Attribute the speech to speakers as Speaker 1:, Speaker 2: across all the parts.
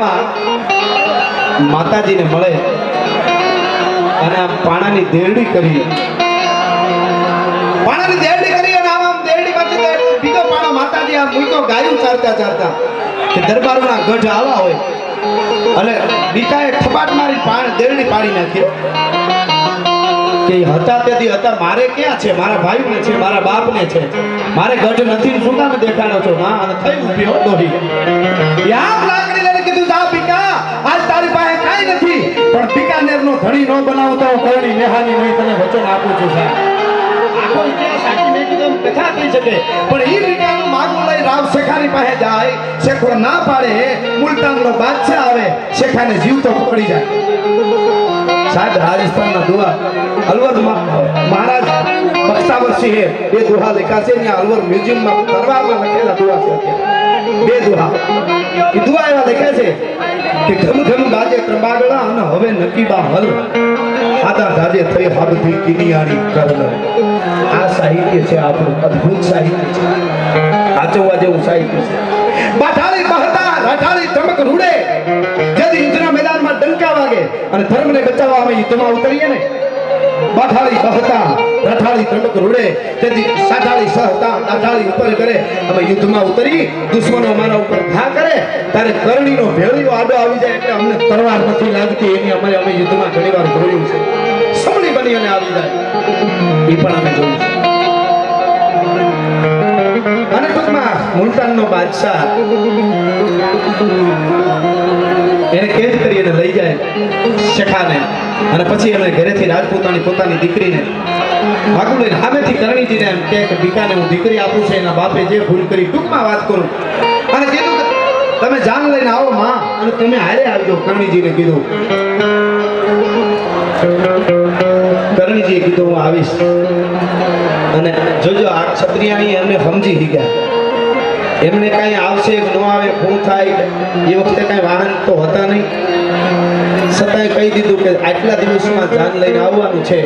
Speaker 1: એવા માતાજીને મળે અને આમ પાણાની દેરડી કરી પાણાની દેરડી કરી અને આમ આમ દેરડી પછી બીજો પાણો માતાજી આમ મૂક્યો ગાયું ચારતા ચારતા. કે દરબારોના ગઢ આવા હોય. અને બીજાએ ખપાટ મારી પાણ દેરડી પાડી નાખી. કે હતા તેથી હતા, મારે ક્યાં છે? મારા ભાઈને છે, મારા બાપને છે. મારે ગઢ નથી શું કામ દેખાડો છો? માં અને થઈ ઊભી હો દોડી ધણી નો બનાવો તો કરણી નેહાની નહીં, તને વચન આપું છું, સાહેબ. પણ એ બીકાનું માગું લઈ રાવ શેખાની પાસે જાય, શેખો ના પાડે, મુલતાનનો બાદશાહ આવે, શેખાને જીવતો પકડી જાય. સાહેબ રાજસ્થાનના દુઆ. અલવર મહારાજ બખ્તાવર સિંહે બે દુહા લખ્યા છે. ત્યાં અલવર મ્યુઝિયમમાં દરબારમાં લખેલા દુહા છે બે દુહા. એ દુહા એવા લખ્યા છે કે ઘમ ઘમ બાજે ત્રંબાગડા અને હવે નકીબા હલ. આદા દાદે થઈ હાબથી કિનિયાળી કરલ. આ સાહિત્ય છે, આપણું અદ્ભુત સાહિત્ય છે. સાચવવા જેવું સાહિત્ય છે. બાઠાળી મહતા, રાઠાળી ચમક રૂડે. ડંકા વાગે અને ધર્મને બચાવવા અમે યુદ્ધમાં ઉતરીએ ને. બાઠાળી સહતા રાઠાળી ચમક રૂડે, તેથી સાઠાળી સહતા દાઠાળી ઉપર કરે. અમે યુદ્ધમાં ઉતરી, દુશ્મનો અમારા ઉપર ઘા કરે, ત્યારે કરણીનો ભેળીઓ આડો આવી જાય એટલે અમને તરવાર નથી લાગતી. એની અમારે અમે યુદ્ધમાં ઘણીવાર જોયું છે. સમણી બની અને આવી જાય. એ પણ અમે જોયું છે. અને ટૂંકમાં મુલતાનનો બાદશાહ. એને કેદ કરી અને લઈ જાય શેખાને અને પછી એમણે ઘરેથી રાજપૂતાની પોતાની દીકરીને ભાગું લઈને સામેથી કરણીજીને એમ કે બીકાને હું દીકરી આપું છું, એના બાપે જે ભૂલ કરી ટૂંકમાં વાત કરું. અને કીધું તમે જાન લઈને આવો માં, અને તમે હારે આવજો, કરણીજીને કીધું. કરણીજીએ કીધું, હું આવીશ. અને જોજો, આ ક્ષત્રિયાણી એમને સમજી ગયા એમને કાંઈ આવશે ન આવે શું થાય, એ વખતે કાંઈ વાહન તો હતા નહીં. છતાંય કહી દીધું કે આટલા દિવસમાં જાન લઈને આવવાનું છે.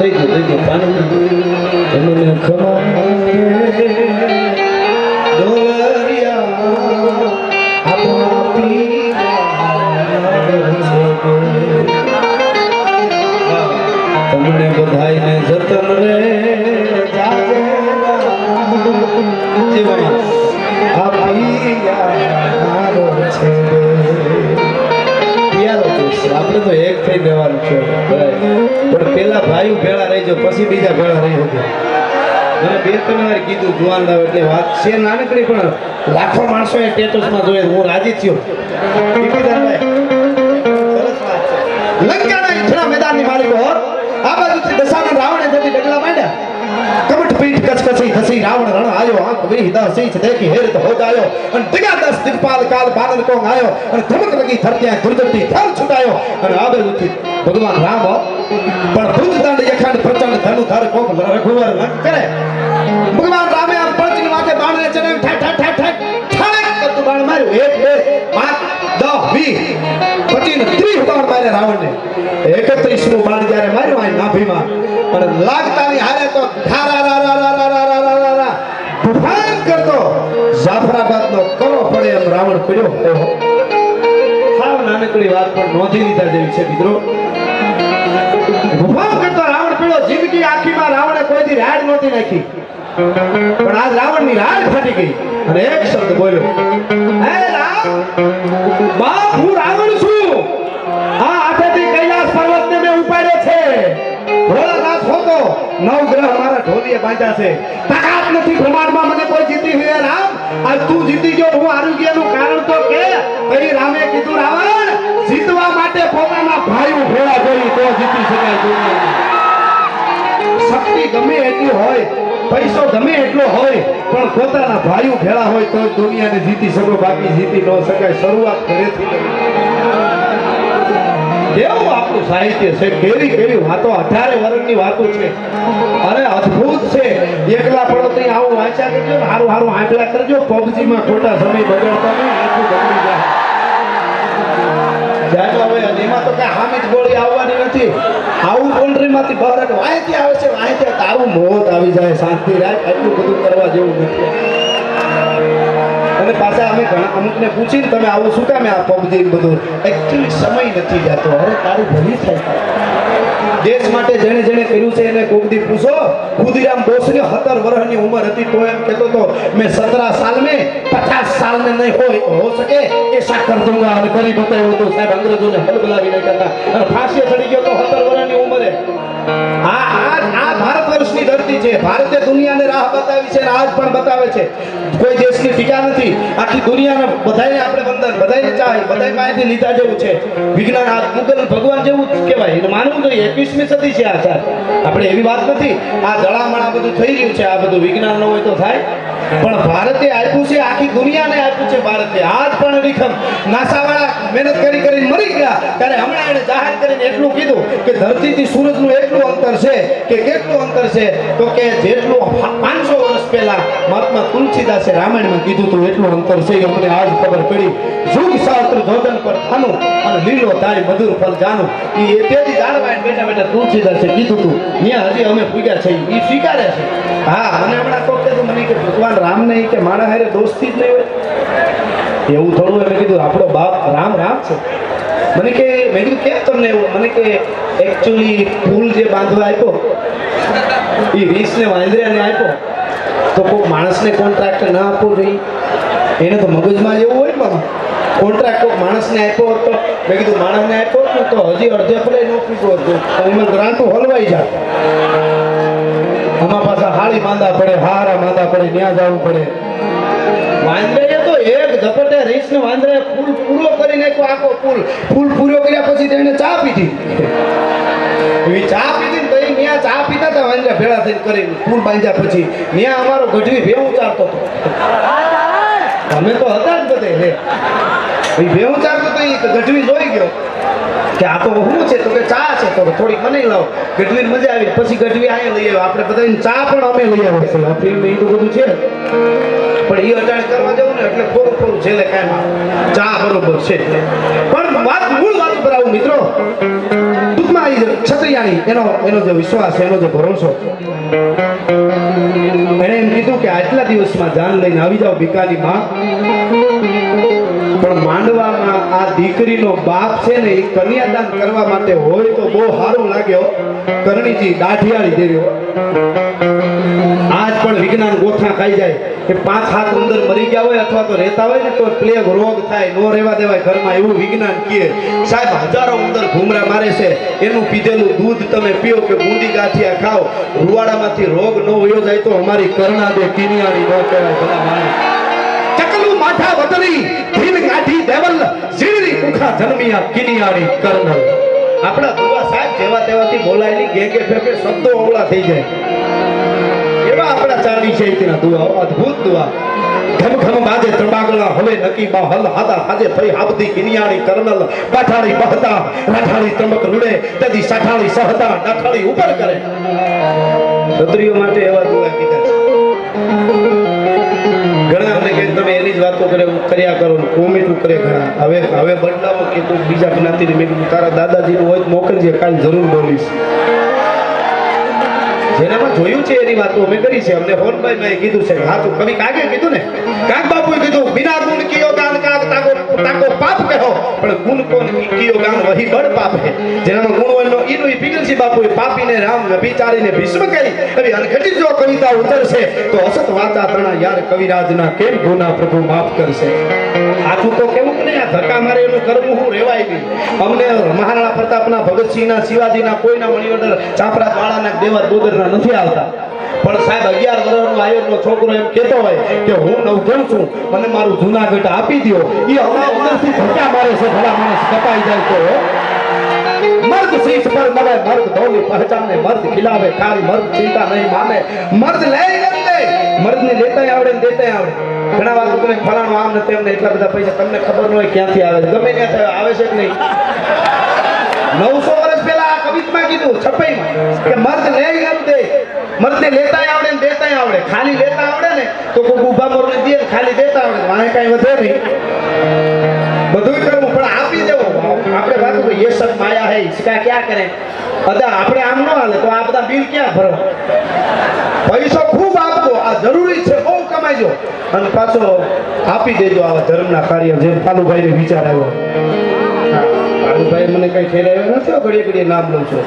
Speaker 1: થઈ ગયું થઈ ગયું. પાણી એમને ખબર. ત્રણ વાર કીધું જુવાન લાવ એટલે વાત છે નાનકડી, પણ લાખો માણસો એ સ્ટેટસમાં જોયે હું રાજી થયો. લંકાના ઈઠના મેદાનની માલિકો હોત આ બાજુથી દશાનંદ રાવણે જતી ડગલા માંડ્યા. અને દિગા દસ દિગપાલ કાલ બાનર અને ધમક ભગવાન રામ. પણ ભૂત દંડ યખાંડ પ્રચંડ ધનુ ધર કોક કરે ભગવાન રામે ને બાણ માર્યા રાવણને. એકત્રીસનું બાણ જયારે માર્યું, આ નાભીમાં અને લાગતાની હારે તો ઠારા રા રા રા રા રા રા રા રા રા. તૂફાન કરતો. જાફરાબાદનો કરો પડે એમ રાવણ પડ્યો. ઓહો. સાવ નાનકડી વાત પણ નોંધી લીધા જેવી છે ભૂભાવ કરતો રાવણ કોઈથી રાડ પણ આજ ફાટી ગઈ. અને એક શબ્દ બોલ્યો. બાપ, હું રાવણ છું. હોતો નવ ગ્રહ મારા ઢોલીએ બાંધ્યા છે. તાકાત નથી બ્રહ્માંડમાં મને કોઈ જીતી હોય રામ. આજ તું જીતી ગયો, હું આરોગ્યનું કારણ તો કે પછી રામે કીધું, રાવણ, જીતવા માટે પોતાના ભાઈઓ ભેળા કરી તો જીતી શકાય દુનિયા શક્તિ ગમે એટલી હોય, પૈસો ગમે એટલો હોય, પણ પોતાના ભાઈઓ ભેળા હોય તો દુનિયાને જીતી શકો, બાકી જીતી ન શકાય. શરૂઆત ઘરેથી. કેવું આપણું સાહિત્ય છે? કેવી કેવી વાતો? અઢારે વર્ષની વાતો છે. અને અદ્ભુત છે. એકલા પડો તો આવું વાંચ્યા કરજો હારું હારું આંકલા કરજો. PUBG માં ખોટા સમય બગાડતા નહીં, આખું બગડી જાય. એમાં તો કઈ હામીજ ગોળી આવવાની નથી. આવું કોન્ટ્રીમાંથી બહાર જ આવે છે વાંયથી તારું મોત આવી જાય, શાંતિ રાખ. એટલું બધું કરવા જેવું નથી. અમે પાછા અમે ઘણા અમુકને પૂછીને તમે આવું શું કામ આ પબજી બધું? એકચ્યુઅલી સમય નથી જતો. અરે તારું ભલી થાય. દેશ માટે જેણે જેણે કર્યું છે એને કોકદી પૂછો. ખુદીરામ બોસને સત્તર વર્ષની ઉંમર હતી તો એમ કહેતો તો મેં સતરા સાલ મેં પચાસ સાલ ને નહીં હોય હો સકે એસા કર દઉંગા અને કરી બતાવ્યું હતું. સાહેબ અંગ્રેજોને હલબલાવી નાખ્યા હતા. અને ફાંસી ચડી ગયો તો સત્તર વર્ષની ઉંમરે. આ આ વર્ષની ધરતી છે. ભારતે દુનિયાને રાહ બતાવી છે આજ પણ બતાવે છે. કોઈ દેશની ટીકા નથી. આખી દુનિયાને બધાને આપણે વંદન બધાને ચાહે બધા માહિતી લીધા જેવું છે. વિજ્ઞાન આ મુગલ ભગવાન જેવું કહેવાય. એને માનવું જોઈએ, એકવીસમી સદી છે આ સાહેબ. આપણે એવી વાત નથી. આ જળામણ આ બધું થઈ રહ્યું છે. આ બધું વિજ્ઞાન ન હોય તો થાય. પણ ભારતે આપ્યું છે આખી દુનિયાને આપ્યું છે ભારતે. આજ પણ રીખમ નાસાવાળા મહેનત કરી કરીને મરી ગયા. ત્યારે હમણાં એને જાહેર કરીને એટલું કીધું કે ધરતીથી સૂરજનું એટલું અંતર છે કે કેટલું અંતર છે? તો કે જેટલું પાંચસો વર્ષ પહેલા મહાત્મા તુલસીદાસે રામાયણમાં કીધું હતું, એટલું અંતર છે એ અમને આજ ખબર પડી. જુગ શાસ્ત્ર જોદન પર થાનું અને લીલો તારી મધુર ફળ જાનું એ તેથી જાણવા બેઠા બેઠા તુલસીદાસે કીધું હતું. ત્યાં હજી અમે પૂગ્યા છે એ સ્વીકારે છે. હા, અને હમણાં તો કીધું મને કે રામ નહીં કે માણા હારે દોસ્તી જ નહીં એવું થોડું મેં કીધું, આપણો બાપ રામ રામ છે. મને કે, મેં કીધું કેમ તમને એવું? મને કે એકચ્યુઅલી ફૂલ જે બાંધવા આપ્યો, એ વીસને વાંદરાને આપ્યો. તો કોઈ માણસને કોન્ટ્રાક્ટ ના આપવો જોઈએ? એને તો મગજમાં જેવું હોય ને કોન્ટ્રાક્ટ કોઈ માણસને આપ્યો હોત મેં કીધું, માણસને આપ્યો હોત તો હજી અડધે ભલે નોકરી હતું તો એમાં ગ્રાન્ટો હલવાઈ જાય આમાં પાછા હાળી માંદા પડે, હારા માંદા પડે ત્યાં જવું પડે. વાંદરાએ તો એક ઝપટે રીસને વાંદરે ફૂલ પૂરો કરી આખો ફૂલ ફૂલ પૂરો કર્યા પછી તેને ચા પીધી. ચા પીધી ને તઈ ત્યાં ચા પીતા હતા વાંદરા ભેળા થઈને પુલ બાંધ્યા પછી. ત્યાં અમારો ગઢવી ભેવું ચાલતો હતો. અમે તો હતા જ બધે, હે. ચાલતો તો એ ગઢવી જોઈ ગયો. કે આ તો શું છે, તો કે ચા છે, તો થોડીક બનાવી લાવો. ગઢવી મજા આવી. પછી ગઢવી અહીંયા લઈ આવ્યો. આપણે બધા ચા પણ અમે લઈ આવ્યા છે આપણે ફિલ્મ એ તો બધું છે પણ એ અટાણ કરવા જવું ને એટલે થોડું થોડું છેલ્લે કાંઈ ચા બરોબર છે. પણ વાત, મૂળ વાત પર આવું, મિત્રો. ટૂંકમાં આવી છત્રિયાણી, એનો એનો જે વિશ્વાસ, એનો જે ભરોસો. એણે એમ કીધું કે આટલા દિવસમાં જાન લઈને આવી જાઓ ભીકાની પણ માંડવામાં આ દીકરીનો બાપ છે ને એ કન્યાદાન કરવા માટે હોય તો બહુ સારું લાગ્યો કરણીજી દાઢિયાળી દેવ્યો આજ પણ વિજ્ઞાન ગોથા ખાઈ જાય. કે પાંચ હાથ અંદર મરી ગયા હોય અથવા તો રહેતા હોય ને તો પ્લેગ રોગ થાય, નો રહેવા દેવાય ઘરમાં એવું વિજ્ઞાન કહે. સાહેબ, હજારો ઉંદર ઘૂમરા મારે છે. એનું પીધેલું દૂધ તમે પીઓ કે બુંદી ગાંઠિયા ખાઓ. રૂવાડામાંથી રોગ ન વયો જાય તો અમારી કરણા દે કિનિયાની ન કહેવાય. બધા માણસ. માથા વતની ભીલ કાઠી દેવલ ઝીણી મુખા જન્મિયા કિનિયાળી કર્નલ. આપણા દુવા સાહેબ જેવા તેવાથી બોલાયેલી ગેગે ફેફે શબ્દો અવળા થઈ જાય. એવા આપણા ચારણી છે દુઆ અદ્ભુત દુવા. ઘમ ઘમ બાજે ત્રબાગલા હવે નકી માં હલ હાદા હાજે થઈ હાબદી કિનિયાણી કર્નલ. પાઠાળી બહતા, રાઠાળી ત્રમક રૂડે તદી સાઠાળી સહતા નાઠાળી ઉપર કરે. ક્ષત્રિયો માટે એવા દુવા કીધા તમે એની જ વાતો કરે કર્યા કરો ને કોમેન્ટું કરે ઘણા. હવે હવે બદલાવો કે તું બીજા જ્ઞાતિને મેં કીધું, તારા દાદાજીનું હોય મોકલજે, કાલ જરૂર બોલીશ. જેનામાં જોયું છે એની વાતો, અમે કરી છે. અમને હોનભાઈ મેં કીધું છે, હા, તું કવિ કાગે કીધું ને? કાગ બાપુએ કીધું બિના ગુણ કિયો ગાન કાક તાકો તાકો પાપ કહો. પણ ગુણ કોન કિયો ગાન, વહી બળ પાપ. હે જેનામાં ગુણ હોય ઈનું ઈ પિગલસી પાપીને રામ વિચારીને ભીષ્મ કરી. એવી અનઘટિત જો કવિતા ઉતરશે, તો અસત વાચા તણા યાર કવિરાજના કેમ ગુના પ્રભુ માફ કરશે? આખું તો કેવું કે આ ધક્કા મારે એનું કરવું હું રેવાય નહીં. અમને મહારાણા પ્રતાપના ભગતસિંહના શિવાજીના કોઈના મણિવદર ચાપરા વાળાના દેવર બોદરના નથી આવતા. પણ સાહેબ, અગિયાર વર્ષનો આયોગનો છોકરો એમ કહેતો હોય કે હું નવજણ છું, મને મારું જૂનાગઢ આપી દો એ હમણાં ઉંદરથી ધક્કા મારે છે, ભલા માણસ કપાઈ જાય તો મર્દ શીશ પર નવે મર્દ ધોની પહેચાને મર્દ ખિલાવે ખાલી મર્દ ચિંતા નહીં માને. મર્દ લે ગંદે. મર્દને લેતા આવડે ને દેતા આવડે. ઘણા વાર તમે ફલાણું આમ ને તેમ ને એટલા બધા પૈસા, તમને ખબર ન હોય ક્યાંથી આવે છે. ગમે ત્યાંથી આવે છે કે નહીં? નવસો વર્ષ પહેલા આ કવિતમાં કીધું, છપાઈમાં, કે મર્દ લે એમ દે મર્દને લેતાય આવડે ને દેતા આવડે. ખાલી લેતા આવડે ને, તો કોઈ ઊભા મરને દે ખાલી દેતા આવડે. વાંહે કાંઈ વધે નહીં. બધું કરવું પણ આપી દેવો આપણે વાત કે ये કરે હિંચકા ક્યાં કરે? બધા આપણે આમ ન હાલે તો આ બધા બિલ ક્યાં ભરો? પૈસો ખૂબ આપજો આ જરૂરી છે, બહુ કમાઈજો અને પાછો આપી દેજો આવા ધર્મના કાર્ય જેમ કાલુભાઈને વિચાર આવ્યો. પાલુભાઈ મને કઈ ઠેરાયો નથી ઘડીએ ઘડીએ નામ લઉં છું.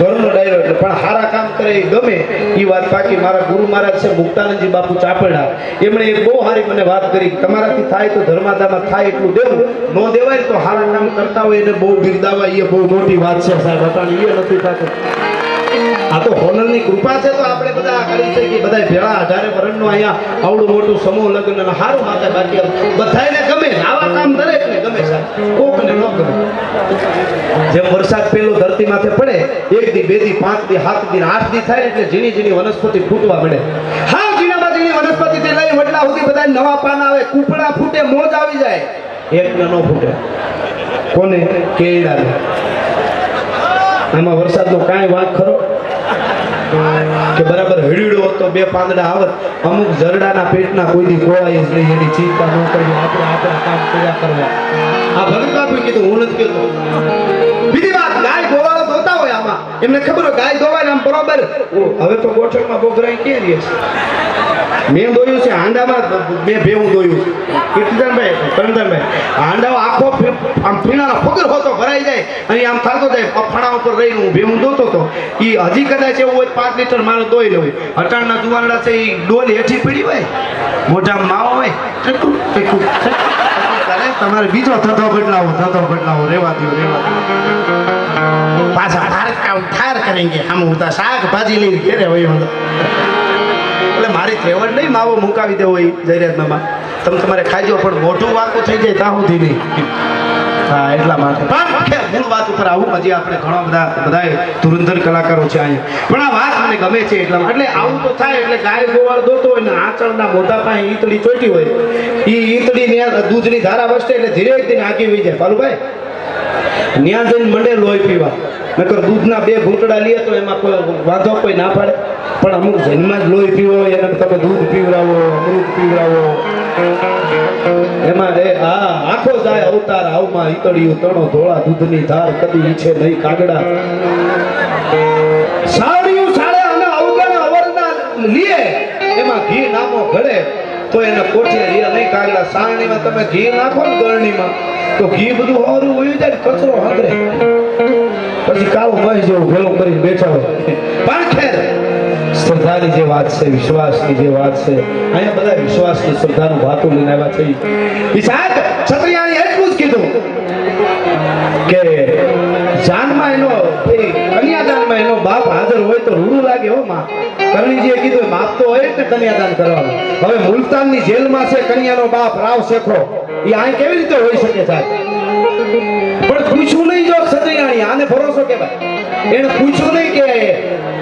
Speaker 1: ઘરનો ડાયરો એટલે, પણ સારા કામ કરે એ ગમે એ વાત બાકી મારા ગુરુ મહારાજ છે, મુક્તાનંદજી બાપુ ચાપડા. એમણે એક બહુ સારી મને વાત કરી, તમારાથી થાય તો ધર્માદામાં થાય એટલું દેવું. ન દેવાય તો સારા કામ કરતા હોય એને બહુ બિરદાવા એ બહુ મોટી વાત છે સાહેબ, અટાણ એ નથી થતું. આ તો હોનરની કૃપા છે તો આપણે બધા કરી શકીએ. બધા ભેળા અઢારે નો અહીંયા આવડું મોટું સમૂહ લગ્ન સારું માથે બાકી બધાને ગમે, આવા કામ દરેકને સાહેબ કોકને ન વરસાદ પેલો ધરતી માથે ઝીણી વનસ્પતિ ફૂટવા મળે હા ઝીણામાં ઝીણી વનસ્પતિ લઈ વડલા સુધી બધા નવા પાન આવે, કૂપડા ફૂટે, મોજ આવી જાય. એક ન ફૂટે. કોને? કેળાને. આમાં વરસાદનો કાંઈ વાંક ખરો? કે બરાબર હળીડો તો બે પાંદડા આવત, અમુક જરડાના પેટના કોઈની કોળાઈ જ નહીં, એની ચિંતા ન કરી આપણે આપણા કામ કર્યા કરવા. આ ભગત બાપુએ કીધું, હું નથી કહેતો. બીજી વાત, ગાય ગોવાળો ધોતા હોય આમાં. એમને ખબર હોય, ગાય ધોવાય આમ બરોબર. હવે તો ગોઠણમાં બોગરાઈ કે રહે છે? મેં દોયું છે, હાંડામાં મેં ભેવું દોયું. કીર્તિદાનભાઈ કરણદાનભાઈ હાંડાઓ આખો આમ ફીણાનો ફગર હોતો ભરાઈ જાય અને આમ થતો જાય ફણા ઉપર રહીને હું ભેવું દોતો તો. એ હજી કદાચ એવું હોય પાંચ લીટર મારે દોઈ લેવું. અટાણના જુવાનડા છે એ ડોલ હેઠી પડી હોય મોઢા માવો હોય ચટકું ટેકું. તમારે બીજો થતો બદલાવો થતો બદલાવો, રેવા દો રેવા દો પાછા ઠાર કામ ઠાર કરેંગે હમ તો શાકભાજી લઈને ઘેરે હોય હું મારી ત્રેવડ નહીં, માવો મુકાવી દેવો એ જયરાજમાં તમે તમારે ખાજો પણ મોઢું વાંકું થઈ જાય ત્યાં સુધી નહીં. હા, એટલા માટે. પણ મૂળ વાત ઉપર આવું, હજી આપણે ઘણા બધા, બધાય ધુરંધર કલાકારો છે અહીંયા. પણ આ વાત મને ગમે છે એટલા માટે. એટલે આવું તો થાય, એટલે ગાય ગોવાળ દોતો હોય ને આંચળના મોઢા પાસે ઈતળી ચોટી હોય. એ ઈતળી દૂધની ધારા વસતે એટલે ધીરે ધીરે આગી વહી જાય. પાલુભાઈ, ન્યા જઈને મંડે લોહી પીવા. નકર દૂધના બે ઘૂંટડા લે તો એમાં કોઈ વાંધો કોઈ ના પાડે. પણ અમુક જન્મમાં જ લોહી પીવો, એને તમે દૂધ પીવડાવો, અમૃત પીવડાવો. એમાં રે, હા, આખો જાય અવતાર, આવમાં ઈતળિયું, તણો, ધોળા, દૂધની ધાર, કદી ઈચ્છે નહીં, કાગડા. સાડિયું સાડે અને અવગણ અવરના લીએ, એમાં ઘી નામો ઘડે, તો એને કોઠે રીયા નહીં કાગડા. સાણીમાં તમે ઘી નાખો ને ગળણીમાં તો ઘી બધું હોરું વયું જાય કચરો હંગરે પછી કાળો મહી જેવું ભેળું કરીને બેઠા હોય. પણ શ્રદ્ધાની જે વાત છે, વિશ્વાસની જે વાત છે, અહીંયા બધા વિશ્વાસની શ્રદ્ધાનું વાતો લઈને આવ્યા છે. સાહેબ છત્રીયાણી એટલું જ કીધું કે જાનમાં એનો કન્યાદાનમાં એનો બાપ હાજર હોય તો રૂડું લાગે હો માં. કરણીજીએ કીધું બાપ તો હોય ને કન્યાદાન કરવાનું. હવે મુલતાનની જેલમાં છે, કન્યાનો બાપ રાવ શેખો એ અહીં કેવી રીતે હોઈ શકે સાહેબ? પણ પૂછ્યું નહીં જો ક્ષત્રિયાણી આને ભરોસો કહેવાય એને પૂછ્યું નહીં કે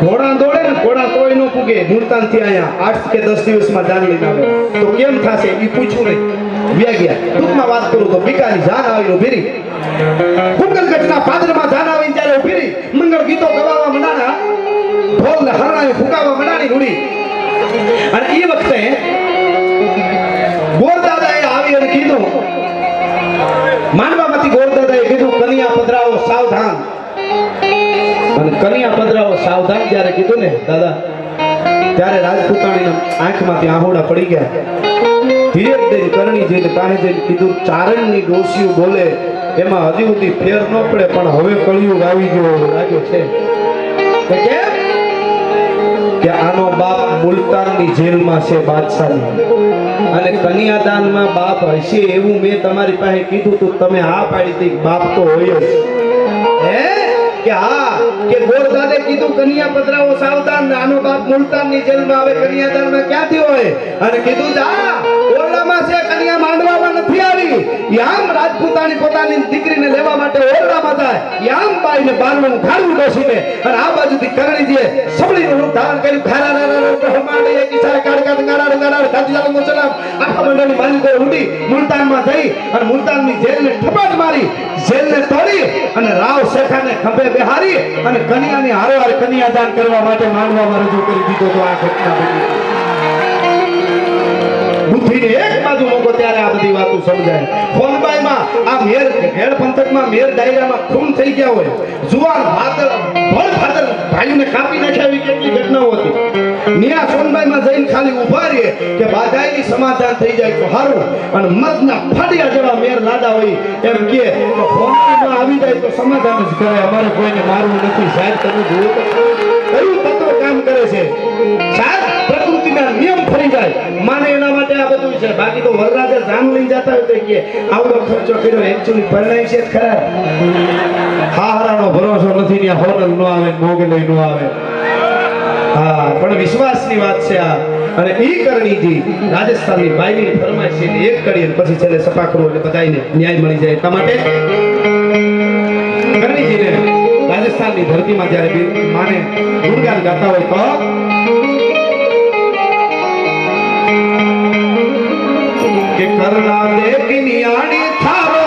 Speaker 1: ઘોડા દોડે ને ઘોડા તોય ન પૂગે. મુલતાન અહીંયા આઠ કે દસ દિવસમાં જાન લઈને આવે તો કેમ થશે? એ પૂછ્યું નહીં. વાત કરું તો બીકાની જાન આવી ઊભી રહી. કુંડલગઢના પાદરમાં જાન આવી ત્યારે મંગળ ગીતો ગવાવા મંડાણા ઢોલ હરણાએ ફૂંકાવા મંડાણી અને એ વખતે અને કન્યા પદરાઓ સાવધાન જ્યારે કીધું ને, દાદા, ત્યારે રાજપૂતાણીના આંખમાંથી આહોડા પડી ગયા. ધીરે ધીરે કરણી જઈને પાસે જઈને કીધું, ચારણની ડોસીઓ બોલે, એમાં હજી સુધી ફેર ન પડે, પણ હવે કળિયુગ આવી ગયો લાગ્યો છે. કે આનો બાપ મુલતાનની જેલમાં છે બાદશાહની. અને કન્યાદાનમાં બાપ હશે એવું મેં તમારી પાસે કીધું તું તમે હા પાડી બાપ તો હોય જ. હે? કે હા, કે ગોરદાદે કીધું, કન્યા પધરાવો, સાવધાન, નાનો બાપ મુલતાનની જેલમાં આવે, કન્યાદાનમાં ક્યાંથી હોય? અને કીધું, જા, ઓરડામાં છે, કન્યા માંડવામાં નથી આવી યામ રાજપૂતાની પોતાની દીકરીને લેવા માટે ઓરડામાં જાય યામ બાઈને બારણું ઘાડું ડોસીને અને આ બાજુથી કરણીજીએ સબળીનું રૂપ ધારણ કર્યું ખારા રારા રારા બ્રહ્માંડ એક ઈશારે કાઢ કાઢ ગાડા ગાડા ગાડી જાલું મુસલામ આખા મંડળની માલિકો ઉડી મુલતાનમાં જઈ અને મુલતાનની જેલને ઠપાટ મારી જેલને તોડી અને રાવ શેખાને ખંભે બેહારી અને કન્યાની હારોહાર કન્યાદાન કરવા માટે માંડવામાં રજૂ કરી દીધો તો આ ઘટના બની બુદ્ધિને એક બાજુ મૂકો ત્યારે આ બધી વાતો સમજાય. ફોનબાઈમાં આ મેર ભેળ પંથકમાં, મેર ડાયરામાં ખૂન થઈ ગયા હોય. જુવાન ભાતર ભર ભાતર ભાઈઓને કાપી નાખ્યા એવી કેટલી ઘટનાઓ હતી. નિયા સોનબાઈમાં જઈને ખાલી ઊભા રહીએ કે બાધાઈની સમાધાન થઈ જાય તો સારું અને મતના ફાડ્યા જેવા મેર લાડા હોય એમ કે ફોનબાઈમાં આવી જાય તો સમાધાન જ કરે અમારે કોઈને મારવું નથી. સાહેબ, તમે જુઓ કયું તત્વ કામ કરે છે? સાહેબ પ્રકૃતિના નિયમ ફરી જાય. માને એના માટે આ બધું છે. બાકી તો વરરાજા જાન લઈ જતા હોય કે આવડો ખર્ચો કર્યો એકચ્યુઅલી પરણાય છે ખરા. હા હરાનો ભરોસો નથી ને હોનલ નો આવે મોગલે નો આવે. હા, પણ વિશ્વાસની વાત છે આ. અને ઈ કરણીજી રાજસ્થાનની બાયની ફરમાઈશ છે એક કરી પછી છેલ્લે કરવો એટલે બધાયને ન્યાય મળી જાય એટલા માટે. કરણીજીને રાજસ્થાનની ધરતીમાં જ્યારે માને ગુણગાન ગાતા હોય તો કે કરના દેખની આણી થારો